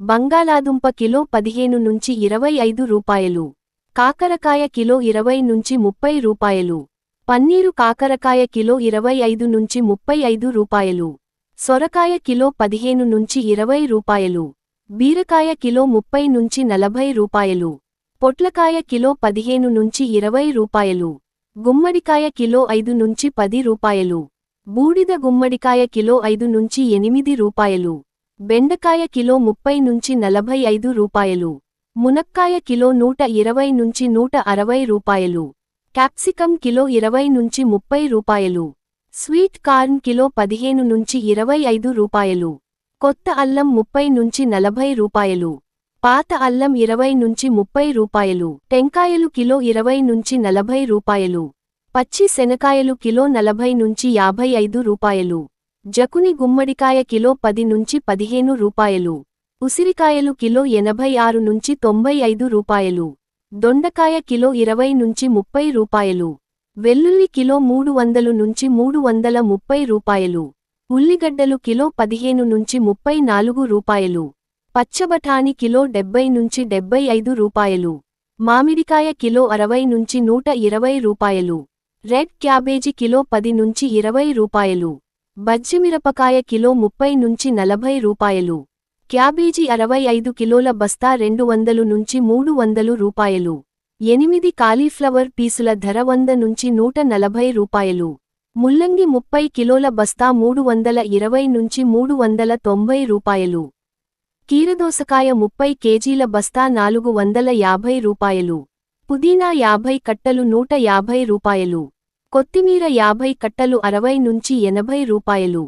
బంగాళాదుంప కిలో పదిహేను నుంచి ఇరవై ఐదు రూపాయలు. కాకరకాయ కిలో ఇరవై నుంచి ముప్పై రూపాయలు. పన్నీరు కాకరకాయ కిలో ఇరవై ఐదు నుంచి ముప్పై ఐదు రూపాయలు. సొరకాయ కిలో పదిహేను నుంచి ఇరవై రూపాయలు. బీరకాయ కిలో ముప్పై నుంచి నలభై రూపాయలు. పొట్లకాయ కిలో పదిహేను నుంచి ఇరవై రూపాయలు. గుమ్మడికాయ కిలో ఐదు నుంచి పది రూపాయలు. బూడిద గుమ్మడికాయ కిలో ఐదు నుంచి ఎనిమిది రూపాయలు. బెండకాయ కిలో ముప్పై నుంచి నలభై ఐదు రూపాయలు. మునక్కాయ కిలో నూట ఇరవై నుంచి నూట అరవై రూపాయలు. క్యాప్సికం కిలో ఇరవై నుంచి ముప్పై రూపాయలు. స్వీట్ కార్న్ కిలో పదిహేను నుంచి ఇరవై ఐదు రూపాయలు. కొత్త అల్లం ముప్పై నుంచి నలభై రూపాయలు. పాత అల్లం ఇరవై నుంచి ముప్పై రూపాయలు. టెంకాయలు కిలో ఇరవై నుంచి నలభై రూపాయలు. పచ్చి శనకాయలు కిలో నలభై నుంచి యాభై ఐదు రూపాయలు. జకుని గుమ్మడికాయ కిలో పది నుంచి పదిహేను రూపాయలు. ఉసిరికాయలు కిలో ఎనభై ఆరు నుంచి తొంభై ఐదు రూపాయలు. దొండకాయ కిలో ఇరవై నుంచి ముప్పై రూపాయలు. వెల్లుల్లి కిలో మూడు వందలు నుంచి మూడు వందల ముప్పై రూపాయలు. ఉల్లిగడ్డలు కిలో పదిహేను నుంచి ముప్పై నాలుగు రూపాయలు. పచ్చబఠాని కిలో డెబ్బై నుంచి డెబ్బై ఐదు రూపాయలు. మామిడికాయ కిలో అరవై నుంచి నూట ఇరవై రూపాయలు. రెడ్ క్యాబేజీ కిలో పది నుంచి ఇరవై రూపాయలు. బజ్జిమిరపకాయ కిలో ముప్పై నుంచి నలభై రూపాయలు. క్యాబేజీ అరవై ఐదు కిలోల బస్తా రెండు వందలు నుంచి మూడు వందలు రూపాయలు. ఎనిమిది కాలీఫ్లవర్ పీసుల ధర వంద నుంచి నూట నలభై రూపాయలు. ముల్లంగి ముప్పై కిలోల బస్తా మూడు వందల ఇరవై నుంచి మూడు వందల తొంభై రూపాయలు. కీరదోసకాయ ముప్పై కేజీల బస్తా నాలుగు వందల యాభై రూపాయలు. పుదీనా యాభై కట్టలు నూట యాభై రూపాయలు. కొత్తిమీర యాభై కట్టలు అరవై నుంచి ఎనభై రూపాయలు.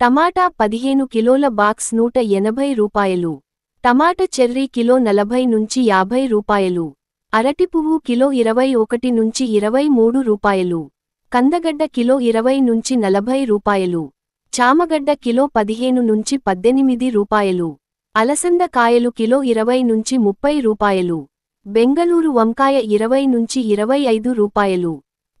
టమాటా పదిహేను కిలోల బాక్స్ నూట ఎనభై రూపాయలు. టమాట చెర్రీ కిలో నలభై నుంచి యాభై రూపాయలు. అరటి పువ్వు కిలో ఇరవై ఒకటి నుంచి ఇరవై మూడు రూపాయలు. కందగడ్డ కిలో ఇరవై నుంచి నలభై రూపాయలు. చామగడ్డ కిలో పదిహేను నుంచి పద్దెనిమిది రూపాయలు. అలసంద కాయలు కిలో ఇరవై నుంచి ముప్పై రూపాయలు. బెంగళూరు వంకాయ ఇరవై నుంచి ఇరవై ఐదు రూపాయలు.